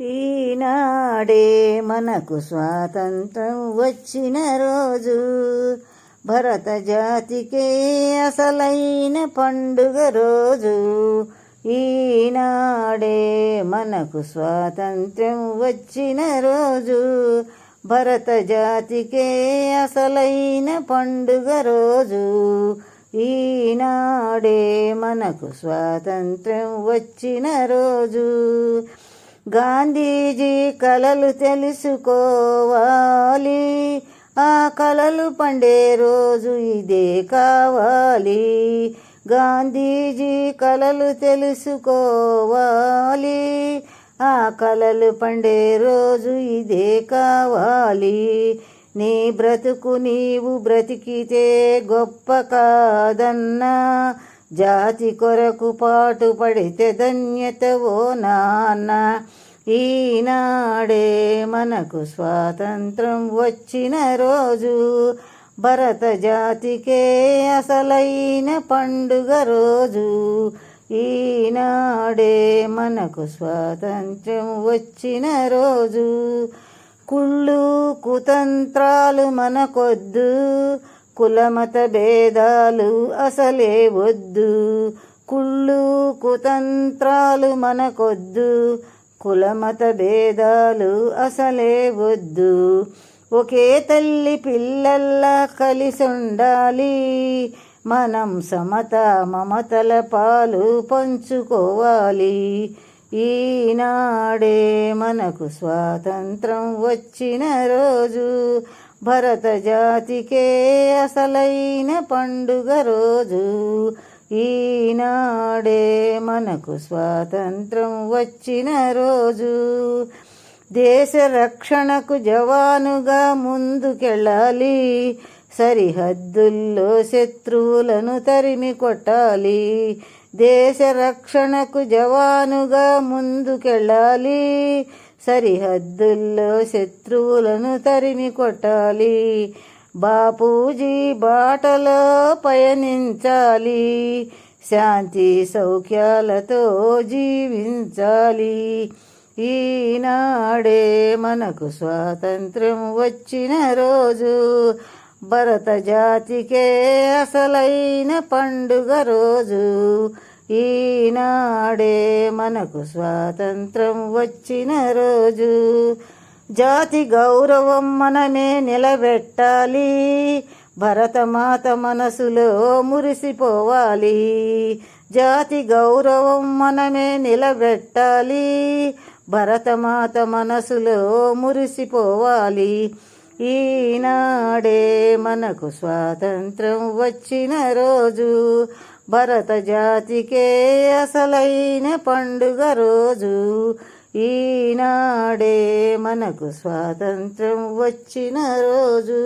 ఈనాడే మనకు స్వాతంత్రం వచ్చిన రోజు భరత జాతికే అసలైన పండుగ రోజు. ఈనాడే మనకు స్వాతంత్ర్యం వచ్చిన రోజు భరత జాతికే అసలైన పండుగ రోజు. ఈనాడే మనకు స్వాతంత్ర్యం వచ్చిన రోజు గాంధీజీ కలలు తెలుసుకోవాలి. ఆ కలలు పండే రోజు ఇదే కావాలి. గాంధీజీ కలలు తెలుసుకోవాలి. ఆ కలలు పండే రోజు ఇదే కావాలి. నీ బ్రతుకు నీవు బ్రతికితే గొప్ప కాదన్నా. జాతి కొరకు పాటు పడితే ధన్యత ఓ నాన్న. ఈనాడే మనకు స్వాతంత్రం వచ్చిన రోజు భరత జాతికే అసలైన పండుగ రోజు. ఈనాడే మనకు స్వాతంత్ర్యం వచ్చిన రోజు. కుళ్ళు కుతంత్రాలు మనకొద్దు. కులమత భేదాలు అసలే వద్దు. కుళ్ళు కుతంత్రాలు మనకొద్దు. కులమత భేదాలు అసలే వద్దు. ఒకే తల్లి పిల్లల్లా కలిసి ఉండాలి మనం సమత మమతల పాలు పంచుకోవాలి. ఈనాడే మనకు స్వాతంత్రం వచ్చిన రోజు భరత జాతికే అసలైన పండుగ రోజు. ఈనాడే మనకు స్వాతంత్రం వచ్చిన రోజు. దేశ రక్షణకు జవానుగా ముందుకెళ్ళాలి. సరిహద్దుల్లో శత్రువులను తరిమి కొట్టాలి. దేశ రక్షణకు జవానుగా ముందుకెళ్ళాలి. సరిహద్దుల్లో శత్రువులను తరిమి కొట్టాలి. బాపూజీ బాటలో పయనించాలి. శాంతి సౌఖ్యాలతో జీవించాలి. ఈనాడే మనకు స్వాతంత్రం వచ్చిన రోజు భరత జాతికే అసలైన పండుగ రోజు. ఈనాడే మనకు స్వాతంత్రం వచ్చిన రోజు జాతి గౌరవం మనమే నిలబెట్టాలి. భరతమాత మనసులో మురిసిపోవాలి. జాతి గౌరవం మనమే నిలబెట్టాలి. భరతమాత మనసులో మురిసిపోవాలి. ఈనాడే మనకు స్వాతంత్రం వచ్చిన రోజు భరత జాతికే అసలైన పండుగ రోజు. ఈనాడే మనకు స్వాతంత్రం వచ్చిన రోజు.